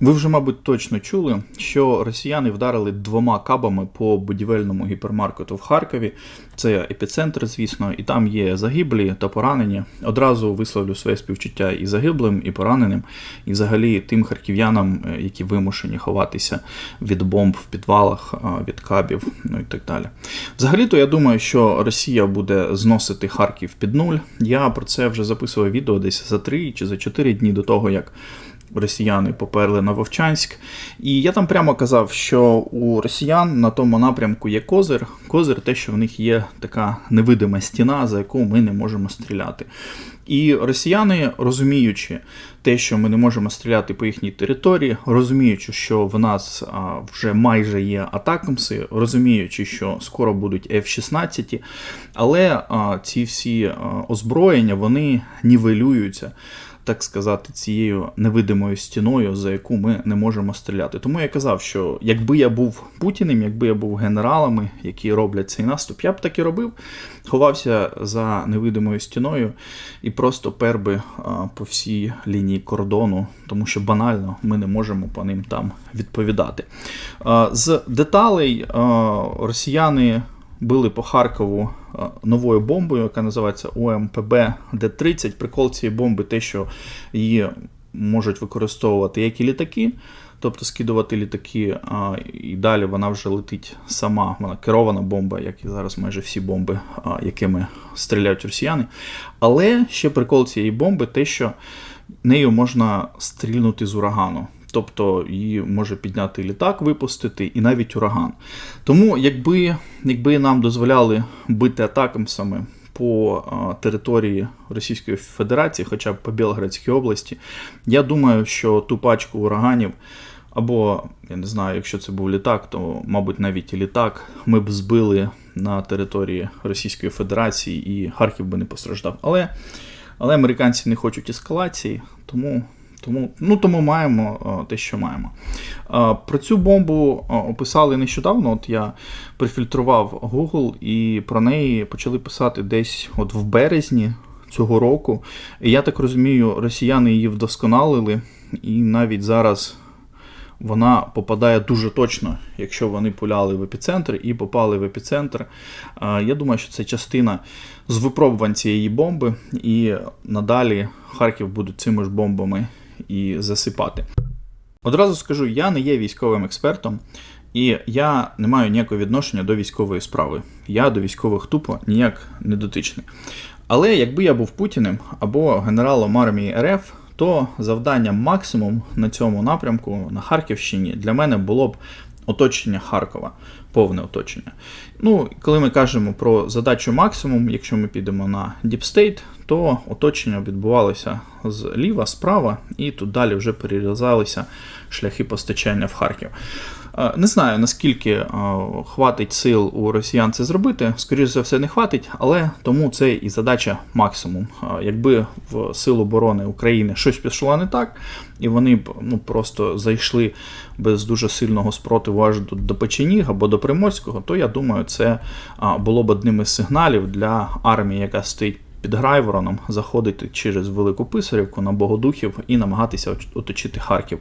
Ви вже, мабуть, точно чули, що росіяни вдарили двома кабами по будівельному гіпермаркету в Харкові. Це епіцентр, звісно, і там є загиблі та поранені. Одразу висловлю своє співчуття і загиблим, і пораненим, і взагалі тим харків'янам, е, які вимушені ховатися від бомб в підвалах, е, від кабів, ну і так далі. Взагалі-то я думаю, що Росія буде зносити Харків під нуль. Я про це вже записував відео десь за три чи за чотири дні до того, як росіяни поперли на Вовчанськ. І я там прямо казав, що у росіян на тому напрямку є козир. Козир те, що в них є така невидима стіна, за яку ми не можемо стріляти. І росіяни, розуміючи те, що ми не можемо стріляти по їхній території, розуміючи, що в нас вже майже є атакамси, розуміючи, що скоро будуть F-16, але ці всі озброєння вони нівелюються так сказати, цією невидимою стіною, за яку ми не можемо стріляти. Тому я казав, що якби я був Путіним, якби я був генералами, які роблять цей наступ, я б так і робив. Ховався за невидимою стіною і просто пер би по всій лінії кордону, тому що банально ми не можемо по ним там відповідати. З деталей росіяни били по Харкову е, новою бомбою, яка називається ОМПБ Д-30. Прикол цієї бомби те, що її можуть використовувати як і літаки, тобто скидувати літаки, а, і далі вона вже летить сама, вона керована бомба, як і зараз майже всі бомби, а, якими стріляють росіяни. Але ще прикол цієї бомби те, що нею можна стрільнути з урагану. Тобто її може підняти літак, випустити і навіть ураган. Тому, якби якби нам дозволяли бити атакамсами по території Російської Федерації, хоча б по Білградській області, я думаю, що ту пачку ураганів. Або, я не знаю, якщо це був літак, то, мабуть, навіть і літак ми б збили на території Російської Федерації і Харків би не постраждав. Але але американці не хочуть ескалації, тому тому ну, тому маємо е, те, що маємо. Е, про цю бомбу е, описали нещодавно. От Я прифільтрував Google і про неї почали писати десь от в березні цього року. І я так розумію, росіяни її вдосконалили, і навіть зараз вона попадає дуже точно, якщо вони пуляли в епіцентр і попали в епіцентр. Я думаю, що це частина з випробувань цієї бомби, і надалі Харків будуть цими ж бомбами і засипати. Одразу скажу, я не є військовим експертом, і я не маю ніякого відношення до військової справи. Я до військових тупо ніяк не дотичний. Але якби я був Путіним або генералом армії РФ, то завдання максимум на цьому напрямку на Харківщині для мене було б оточення Харкова, повне оточення. Ну, коли ми кажемо про задачу максимум, якщо ми підемо на Deep State, то оточення відбувалося зліва, справа, і тут далі вже перерізалися шляхи постачання в Харків. Е, не знаю, наскільки е, хватить сил у росіян це зробити. Скоріше за все, не хватить, але тому це і задача максимум. Е, якби в Сил оборони України щось пішло не так, і вони б ну, просто зайшли без дуже сильного спротиву аж до, до Печеніг або до Приморського, то я думаю, це було б одним із сигналів для армії, яка стоїть. Під Грайвороном заходити через Велику Писарівку на Богодухів і намагатися оточити Харків.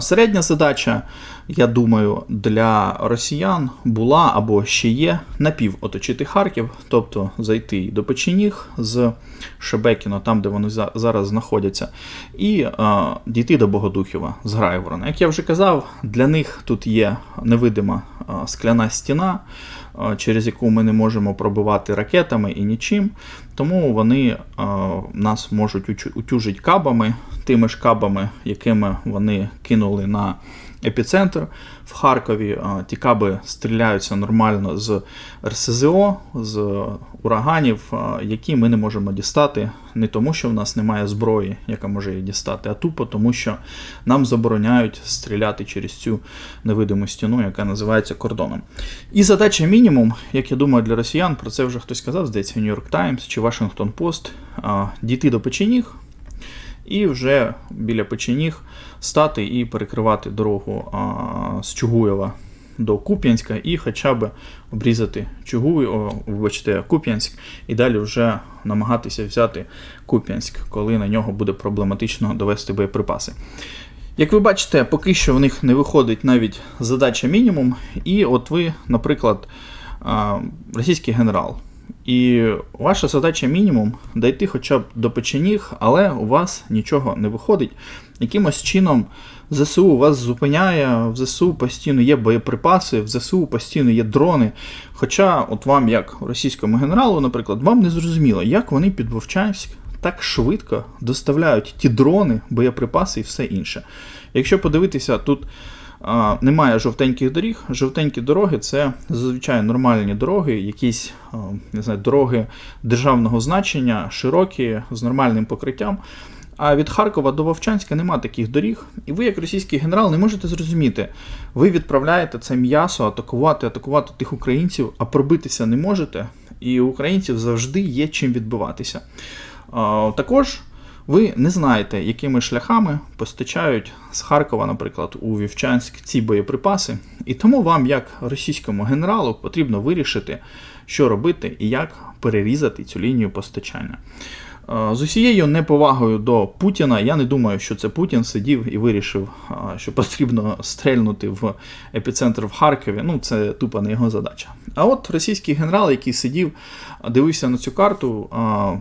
Середня задача, я думаю, для росіян була або ще є напів оточити Харків, тобто зайти до Печеніг з Шебекіно, там де вони зараз знаходяться, і дійти до Богодухіва з Грайворона. Як я вже казав, для них тут є невидима скляна стіна, через яку ми не можемо пробивати ракетами і нічим. Тому вони нас можуть утюжити кабами, тими ж кабами, якими вони кинули на епіцентр в Харкові. Ті каби стріляються нормально з РСЗО, з ураганів, які ми не можемо дістати. Не тому, що в нас немає зброї, яка може її дістати, а тупо тому, що нам забороняють стріляти через цю невидиму стіну, яка називається кордоном. І задача мінімум, як я думаю, для росіян, про це вже хтось сказав, здається, New York Times чи Washington Post, дійти до печеніг і вже біля печеніг стати і перекривати дорогу з Чугуєва до Куп'янська і хоча б обрізати Чугуй, о, вибачте, Куп'янськ, і далі вже намагатися взяти Куп'янськ, коли на нього буде проблематично довести боєприпаси. Як ви бачите, поки що в них не виходить навіть задача мінімум, і от ви, наприклад, російський генерал. І ваша задача мінімум дойти хоча б до печеніг, але у вас нічого не виходить. Якимось чином ЗСУ вас зупиняє, в ЗСУ постійно є боєприпаси, в ЗСУ постійно є дрони. Хоча, от вам, як російському генералу, наприклад, вам не зрозуміло, як вони під Вовчанськ так швидко доставляють ті дрони, боєприпаси і все інше. Якщо подивитися, тут немає жовтеньких доріг. Жовтенькі дороги це зазвичай нормальні дороги, якісь не знаю, дороги державного значення, широкі, з нормальним покриттям. А від Харкова до Вовчанська нема таких доріг, і ви, як російський генерал, не можете зрозуміти. Ви відправляєте це м'ясо атакувати, атакувати тих українців, а пробитися не можете. І у українців завжди є чим відбиватися. А, Також ви не знаєте, якими шляхами постачають з Харкова, наприклад, у Вівчанськ ці боєприпаси, і тому вам, як російському генералу, потрібно вирішити, що робити і як перерізати цю лінію постачання. Е, З усією неповагою до Путіна, я не думаю, що це Путін сидів і вирішив, що потрібно стрельнути в епіцентр в Харкові. Ну, це тупо не його задача. А от російський генерал, який сидів, дивився на цю карту, а,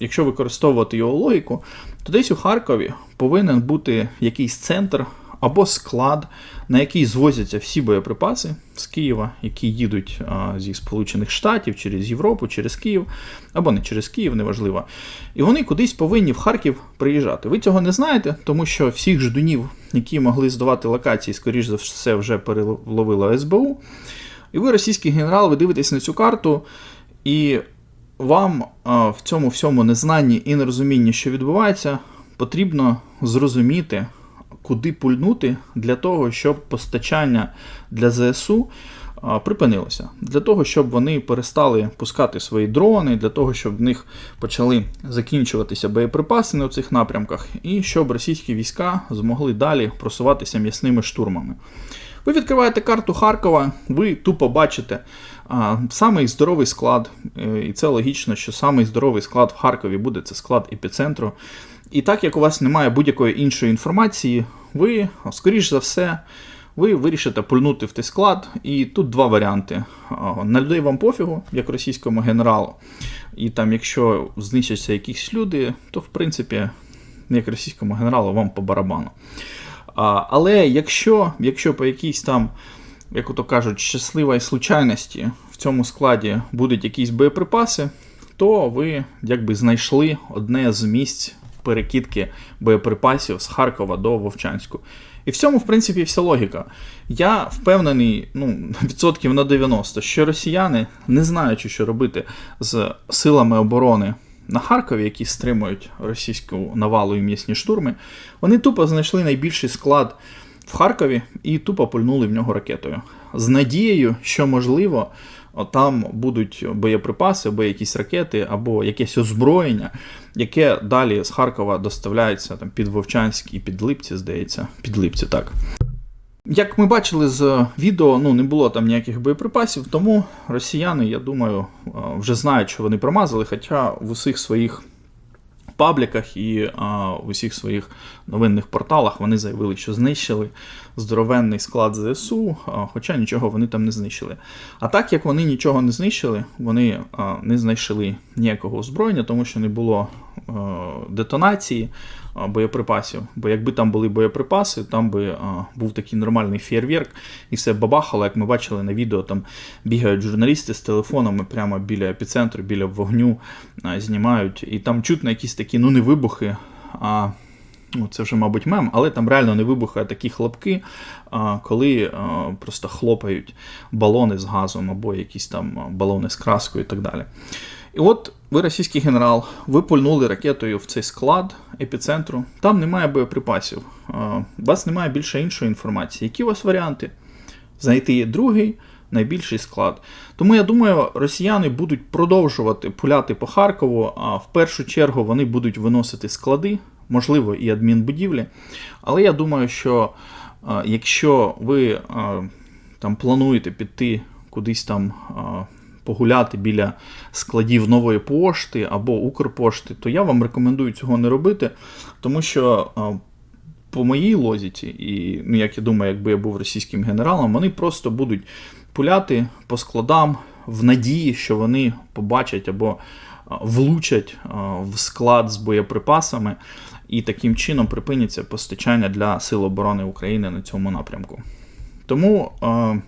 якщо використовувати його логіку, то десь у Харкові повинен бути якийсь центр або склад, на який звозяться всі боєприпаси з Києва, які їдуть зі Сполучених Штатів через Європу, через Київ, або не через Київ, неважливо. І вони кудись повинні в Харків приїжджати. Ви цього не знаєте, тому що всіх ждунів, які могли здавати локації, скоріш за все, вже переловило СБУ. І ви, російський генерал, ви дивитесь на цю карту, і вам в цьому всьому незнанні і нерозумінні, що відбувається, потрібно зрозуміти, куди пульнути для того, щоб постачання для ЗСУ припинилося. Для того, щоб вони перестали пускати свої дрони, для того, щоб в них почали закінчуватися боєприпаси на цих напрямках, і щоб російські війська змогли далі просуватися м'ясними штурмами. Ви відкриваєте карту Харкова, ви тупо бачите самий здоровий склад, е, і це логічно, що самий здоровий склад в Харкові буде це склад епіцентру. І так як у вас немає будь-якої іншої інформації, ви, скоріш за все, ви вирішите пульнути в той склад. І тут два варіанти. На людей вам пофігу, як російському генералу. І там, якщо знищаться якісь люди, то в принципі, як російському генералу, вам по барабану. Але якщо якщо по якійсь там, як ото кажуть, щасливій случайності в цьому складі будуть якісь боєприпаси, то ви якби знайшли одне з місць перекидки боєприпасів з Харкова до Вовчанську. І в цьому, в принципі, вся логіка. Я впевнений, ну, відсотків на 90, що росіяни, не знаючи, що робити з силами оборони на Харкові, які стримують російську навалу і м'ясні штурми, вони тупо знайшли найбільший склад в Харкові і тупо пульнули в нього ракетою. З надією, що можливо. Там будуть боєприпаси, або якісь ракети, або якесь озброєння, яке далі з Харкова доставляється там, під Вовчанськ і під Липці, здається, під Липці, так. Як ми бачили з відео, ну не було там ніяких боєприпасів, тому росіяни, я думаю, вже знають, що вони промазали, хоча в усіх своїх пабліках і а, в усіх своїх новинних порталах вони заявили, що знищили здоровенний склад ЗСУ, а, хоча нічого вони там не знищили. А так як вони нічого не знищили, вони а, не знайшли ніякого озброєння, тому що не було детонації боєприпасів. Бо якби там були боєприпаси, там би а, був такий нормальний фєрверк, і все бабахало, як ми бачили на відео, там бігають журналісти з телефонами прямо біля епіцентру, біля вогню, знімають, і там чутно якісь такі, ну не вибухи. а Ну, Це вже, мабуть, мем, але там реально не вибухає такі хлопки, коли просто хлопають балони з газом або якісь там балони з краскою і так далі. І от ви, російський генерал, ви пульнули ракетою в цей склад епіцентру, там немає боєприпасів, у вас немає більше іншої інформації. Які у вас варіанти? Знайти другий найбільший склад. Тому я думаю, росіяни будуть продовжувати пуляти по Харкову, а в першу чергу вони будуть виносити склади можливо, і адмінбудівлі. Але я думаю, що якщо ви там плануєте піти кудись там погуляти біля складів нової пошти або Укрпошти, то я вам рекомендую цього не робити, тому що по моїй лозіці, і ну, як я думаю, якби я був російським генералом, вони просто будуть пуляти по складам в надії, що вони побачать або влучать в склад з боєприпасами, і таким чином припиняться постачання для Сил оборони України на цьому напрямку. Тому е,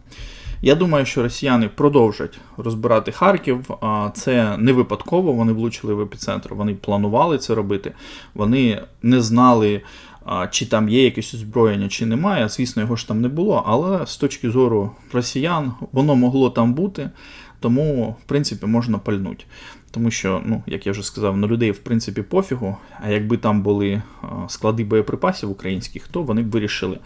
я думаю, що росіяни продовжать розбирати Харків. Це не випадково. Вони влучили в епіцентр. Вони планували це робити. Вони не знали, чи там є якесь озброєння, чи немає. Звісно, його ж там не було. Але з точки зору росіян, воно могло там бути. Тому, в принципі, можна пальнути. Тому що, ну, як я вже сказав, на людей в принципі пофігу. А якби там були склади боєприпасів українських, то вони б вирішили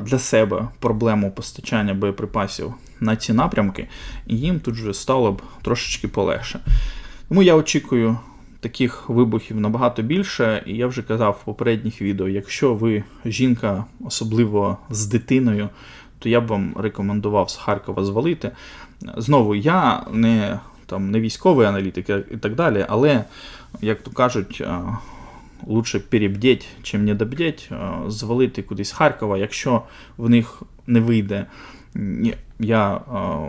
для себе проблему постачання боєприпасів на ці напрямки, і їм тут вже стало б трошечки полегше. Тому я очікую таких вибухів набагато більше, і я вже казав в попередніх відео: якщо ви жінка, особливо з дитиною, то я б вам рекомендував з Харкова звалити. Знову, я не там не військовий аналітик і так далі, але, як то кажуть, лучше перебдіть, чим не добдіть, звалити кудись з Харкова, якщо в них не вийде. Я е,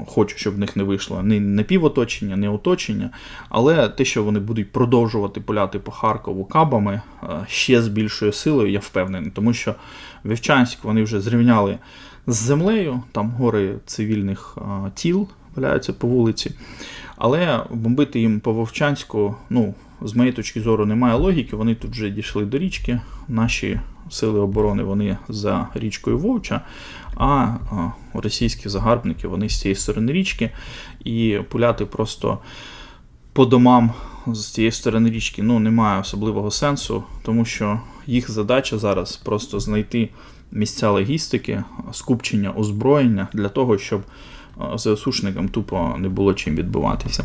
хочу, щоб в них не вийшло ні напівоточення, ні оточення, але те, що вони будуть продовжувати пуляти по Харкову кабами е, ще з більшою силою, я впевнений, тому що Вівчанськ вони вже зрівняли з землею, там гори цивільних тіл валяються по вулиці. Але бомбити їм по Вовчанську, ну, з моєї точки зору, немає логіки. Вони тут вже дійшли до річки. Наші сили оборони вони за річкою Вовча, а російські загарбники вони з цієї сторони річки. І пуляти просто по домам з цієї сторони річки ну, немає особливого сенсу, тому що їх задача зараз просто знайти місця логістики, скупчення озброєння для того, щоб ЗСУшникам тупо не було чим відбиватися.